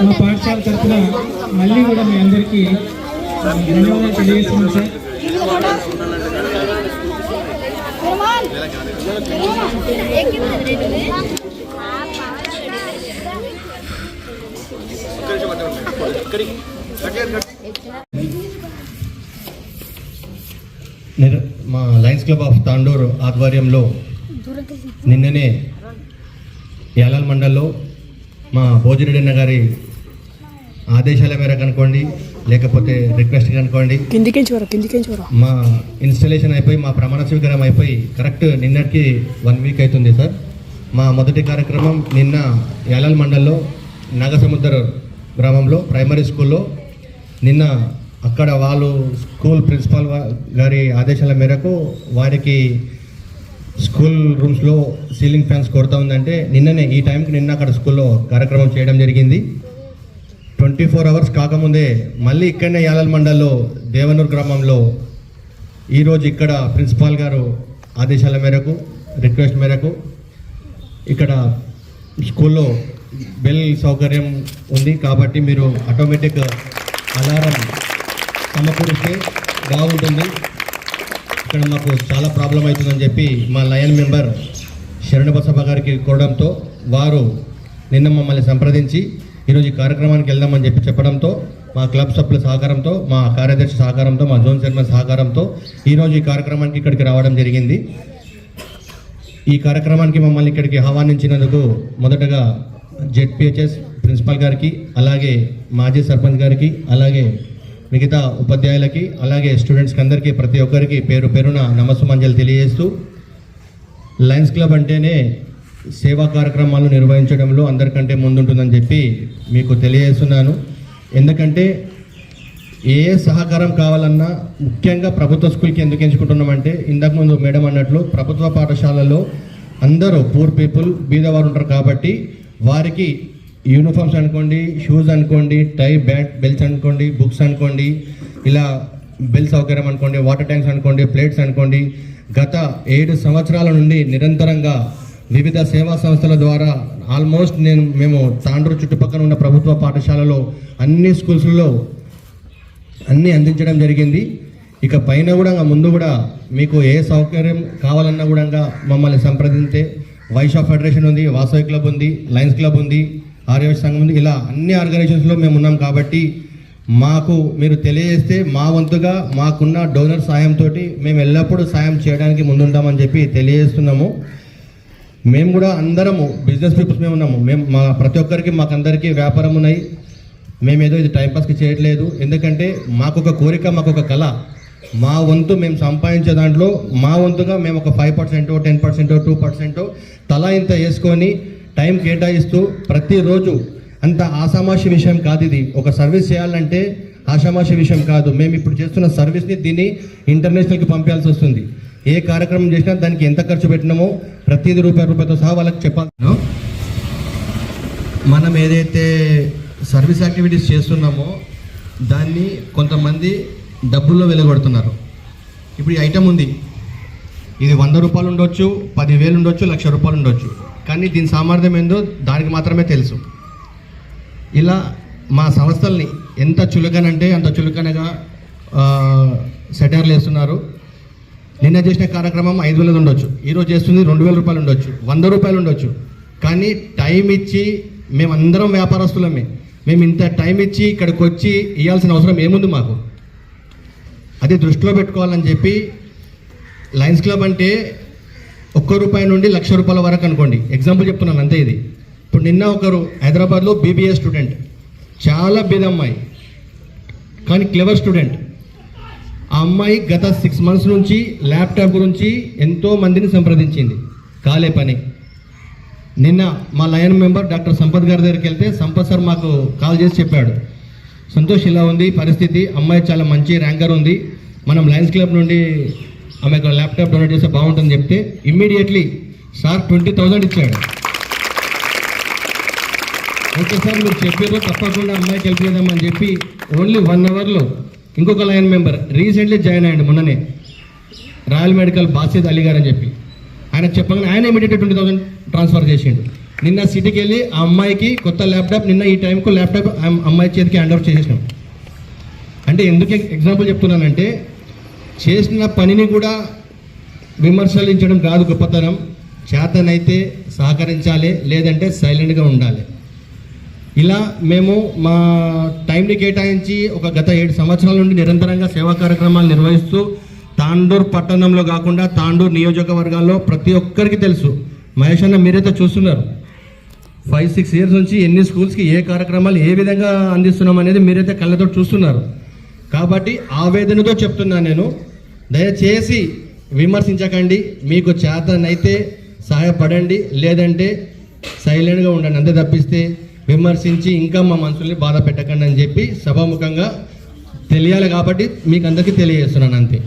మా పాఠశాల తరఫున మళ్ళీ కూడా మీ అందరికీ ధన్యవాదాలు తెలియజేస్తున్నాం సార్. నిర్- మా లయన్స్ క్లబ్ ఆఫ్ తాండూర్ ఆధ్వర్యంలో నిన్ననే యాలాల్ మండల్లో మా భోజిరెడ్డి అన్న గారి ఆదేశాల మేరకు అనుకోండి లేకపోతే రిక్వెస్ట్ అనుకోండి మా ఇన్స్టలేషన్ అయిపోయి మా ప్రమాణ స్వీకారం అయిపోయి కరెక్ట్ నిన్నటికి వన్ వీక్ అవుతుంది సార్. మా మొదటి కార్యక్రమం నిన్న యాలాల్ మండల్లో నాగసముద్ర గ్రామంలో ప్రైమరీ స్కూల్లో. నిన్న అక్కడ వాళ్ళు స్కూల్ ప్రిన్సిపాల్ గారి ఆదేశాల మేరకు వారికి స్కూల్ రూమ్స్లో సీలింగ్ ఫ్యాన్స్ కొడతా ఉందంటే నిన్ననే ఈ టైంకి నిన్న అక్కడ స్కూల్లో కార్యక్రమం చేయడం జరిగింది. ట్వంటీ ఫోర్ అవర్స్ కాకముందే మళ్ళీ ఇక్కడనే యాలల్ మండల్లో దేవనూర్ గ్రామంలో ఈరోజు ఇక్కడ ప్రిన్సిపాల్ గారు ఆదేశాల మేరకు రిక్వెస్ట్ మేరకు ఇక్కడ స్కూల్లో బెల్ సౌకర్యం ఉంది కాబట్టి మీరు ఆటోమేటిక్ అలారం సమకూరిస్తే బాగుంటుంది. ఇక్కడ మాకు చాలా ప్రాబ్లం అవుతుందని చెప్పి మా లయన్ మెంబర్ శరణబసభ గారికి కోరడంతో వారు నిన్న మమ్మల్ని సంప్రదించి ఈరోజు ఈ కార్యక్రమానికి వెళ్దామని చెప్పి చెప్పడంతో మా క్లబ్ సభ్యుల సహకారంతో మా కార్యదర్శి సహకారంతో మా జోన్ చైర్మన్ సహకారంతో ఈరోజు ఈ కార్యక్రమానికి ఇక్కడికి రావడం జరిగింది. ఈ కార్యక్రమానికి మమ్మల్ని ఇక్కడికి ఆహ్వానించినందుకు మొదటగా జెడ్పిహెచ్ఎస్ ప్రిన్సిపాల్ గారికి అలాగే మాజీ సర్పంచ్ గారికి అలాగే మిగతా ఉపాధ్యాయులకి అలాగే స్టూడెంట్స్కి అందరికీ ప్రతి ఒక్కరికి పేరు పేరున నమస్సుమంజలు తెలియజేస్తూ లయన్స్ క్లబ్ అంటేనే సేవా కార్యక్రమాలు నిర్వహించడంలో అందరికంటే ముందుంటుందని చెప్పి మీకు తెలియజేస్తున్నాను. ఎందుకంటే ఏ సహకారం కావాలన్నా ముఖ్యంగా ప్రభుత్వ స్కూల్కి ఎందుకు ఎంచుకుంటున్నామంటే ఇంతకుముందు మేడం అన్నట్లు ప్రభుత్వ పాఠశాలలో అందరూ పూర్ పీపుల్ బీదవారు ఉంటారు కాబట్టి వారికి యూనిఫామ్స్ అనుకోండి షూస్ అనుకోండి టై బ్యాట్ బెల్ట్స్ అనుకోండి బుక్స్ అనుకోండి ఇలా బెల్ సౌకర్యం అనుకోండి వాటర్ ట్యాంక్స్ అనుకోండి ప్లేట్స్ అనుకోండి గత ఏడు సంవత్సరాల నుండి నిరంతరంగా వివిధ సేవా సంస్థల ద్వారా ఆల్మోస్ట్ నేను మేము తాండ్రు చుట్టుపక్కల ఉన్న ప్రభుత్వ పాఠశాలలో అన్ని స్కూల్స్లో అన్నీ అందించడం జరిగింది. ఇక పైన కూడా ముందు కూడా మీకు ఏ సౌకర్యం కావాలన్నా కూడా మమ్మల్ని సంప్రదించే. వైషా ఫెడరేషన్ ఉంది వాసవి క్లబ్ ఉంది లయన్స్ క్లబ్ ఉంది ఆర్యవ సంఘం ఉంది ఇలా అన్ని ఆర్గనైజేషన్స్లో మేము ఉన్నాం కాబట్టి మాకు మీరు తెలియజేస్తే మా వంతుగా మాకున్న డోనర్ సాయంతో మేము ఎల్లప్పుడూ సాయం చేయడానికి ముందుంటామని చెప్పి తెలియజేస్తున్నాము. మేము కూడా అందరము బిజినెస్ పీపుల్స్ మేము ఉన్నాము. మేము మా ప్రతి ఒక్కరికి మాకందరికీ వ్యాపారం ఉన్నాయి. మేము ఏదో ఇది టైంపాస్కి చేయట్లేదు. ఎందుకంటే మాకు ఒక కోరిక మాకు ఒక కళ. మా వంతు మేము సంపాదించే దాంట్లో మా వంతుగా మేము ఒక ఫైవ్ పర్సెంటో టెన్ పర్సెంటో టూ పర్సెంటో తలా ఇంత వేసుకొని టైం కేటాయిస్తూ ప్రతిరోజు అంత ఆషామాషి విషయం కాదు ఇది. ఒక సర్వీస్ చేయాలంటే ఆషామాషి విషయం కాదు. మేము ఇప్పుడు చేస్తున్న సర్వీస్ని దీన్ని ఇంటర్నేషనల్కి పంపాల్సి వస్తుంది. ఏ కార్యక్రమం చేసినా దానికి ఎంత ఖర్చు పెట్టినామో ప్రతిదీ రూపాయి రూపాయతో సహా వాళ్ళకి చెప్పాలి మనం ఏదైతే సర్వీస్ యాక్టివిటీస్ చేస్తున్నామో దాన్ని కొంతమంది డబ్బుల్లో వెలగొడుతున్నారు. ఇప్పుడు ఈ ఐటమ్ ఉంది. ఇది వంద రూపాయలు ఉండొచ్చు పదివేలు ఉండొచ్చు లక్ష రూపాయలు ఉండొచ్చు. కానీ దీని సామర్థ్యం ఏందో దానికి మాత్రమే తెలుసు. ఇలా మా సంస్థల్ని ఎంత చులకనంటే అంత చులకనగా సెటర్లు వేస్తున్నారు. నిన్న చేసిన కార్యక్రమం ఐదు వేలది ఉండొచ్చు. ఈరోజు చేస్తుంది రెండు వేల రూపాయలు ఉండొచ్చు. వంద రూపాయలు ఉండొచ్చు. కానీ టైం ఇచ్చి మేమందరం వ్యాపారస్తులమే. మేము ఇంత టైం ఇచ్చి ఇక్కడికి వచ్చి ఇవ్వాల్సిన అవసరం ఏముంది మాకు? అది దృష్టిలో పెట్టుకోవాలని చెప్పి లయన్స్ క్లబ్ అంటే ఒక్క రూపాయి నుండి లక్ష రూపాయల వరకు అనుకోండి. ఎగ్జాంపుల్ చెప్తున్నాను అంతే ఇది. ఇప్పుడు నిన్న ఒకరు హైదరాబాద్లో బీబీఏ స్టూడెంట్ చాలా బీద అమ్మాయి. కానీ క్లెవర్ స్టూడెంట్ ఆ అమ్మాయి గత సిక్స్ మంత్స్ నుంచి ల్యాప్టాప్ గురించి ఎంతో మందిని సంప్రదించింది. కాలే పని. నిన్న మా లయన్ మెంబర్ డాక్టర్ సంపత్ గారి దగ్గరికి వెళ్తే సంపత్ సార్ మాకు కాల్ చేసి చెప్పాడు. సంతోష్ ఇలా ఉంది పరిస్థితి. అమ్మాయి చాలా మంచి ర్యాంకర్ ఉంది. మనం లయన్స్ క్లబ్ నుండి ఆమెకు ల్యాప్టాప్ డొనేట్ చేస్తే బాగుంటుందని చెప్తే ఇమ్మీడియట్లీ సార్ ట్వంటీ థౌజండ్ ఇచ్చాడు. ఓకే సార్ మీరు చెప్పారు తప్పకుండా అమ్మాయికి హెల్ప్ చేద్దామని చెప్పి ఓన్లీ వన్ అవర్లో ఇంకొక లైన్ మెంబర్ రీసెంట్లీ జాయిన్ అయ్యండి మొన్ననే. రాయల్ మెడికల్ బాసిద్ అలీ గారు అని చెప్పి. ఆయన చెప్పగానే ఆయన ఇమీడియట్ ట్వంటీ థౌసండ్ ట్రాన్స్ఫర్ చేసిండు. నిన్న సిటీకి వెళ్ళి ఆ అమ్మాయికి కొత్త ల్యాప్టాప్ నిన్న ఈ టైంకు ల్యాప్టాప్ అమ్మాయి చేతికి హ్యాండ్ ఓవర్ చేసేసినాం. అంటే ఎందుకు ఎగ్జాంపుల్ చెప్తున్నానంటే చేసిన పనిని కూడా విమర్శించడం కాదు గొప్పతనం. చేతనైతే సహకరించాలి లేదంటే సైలెంట్గా ఉండాలి. ఇలా మేము మా టైంని కేటాయించి ఒక గత ఏడు సంవత్సరాల నుండి నిరంతరంగా సేవా కార్యక్రమాలు నిర్వహిస్తూ తాండూర్ పట్టణంలో కాకుండా తాండూర్ నియోజకవర్గాల్లో ప్రతి ఒక్కరికి తెలుసు. మహేష్ అన్న మీరైతే చూస్తున్నారు. ఫైవ్ సిక్స్ ఇయర్స్ నుంచి ఎన్ని స్కూల్స్కి ఏ కార్యక్రమాలు ఏ విధంగా అందిస్తున్నాం అనేది మీరైతే కళ్ళతో చూస్తున్నారు. కాబట్టి ఆవేదనతో చెప్తున్నాను నేను. దయచేసి విమర్శించకండి. మీకు చేతనైతే సహాయపడండి. లేదంటే సైలెంట్గా ఉండండి. అంతే తప్పిస్తే విమర్శించి ఇంకా మా మనుషుల్ని బాధ పెట్టకండి అని చెప్పి సభాముఖంగా తెలియాలి కాబట్టి మీకు అందరికీ తెలియజేస్తున్నాను. అంతే.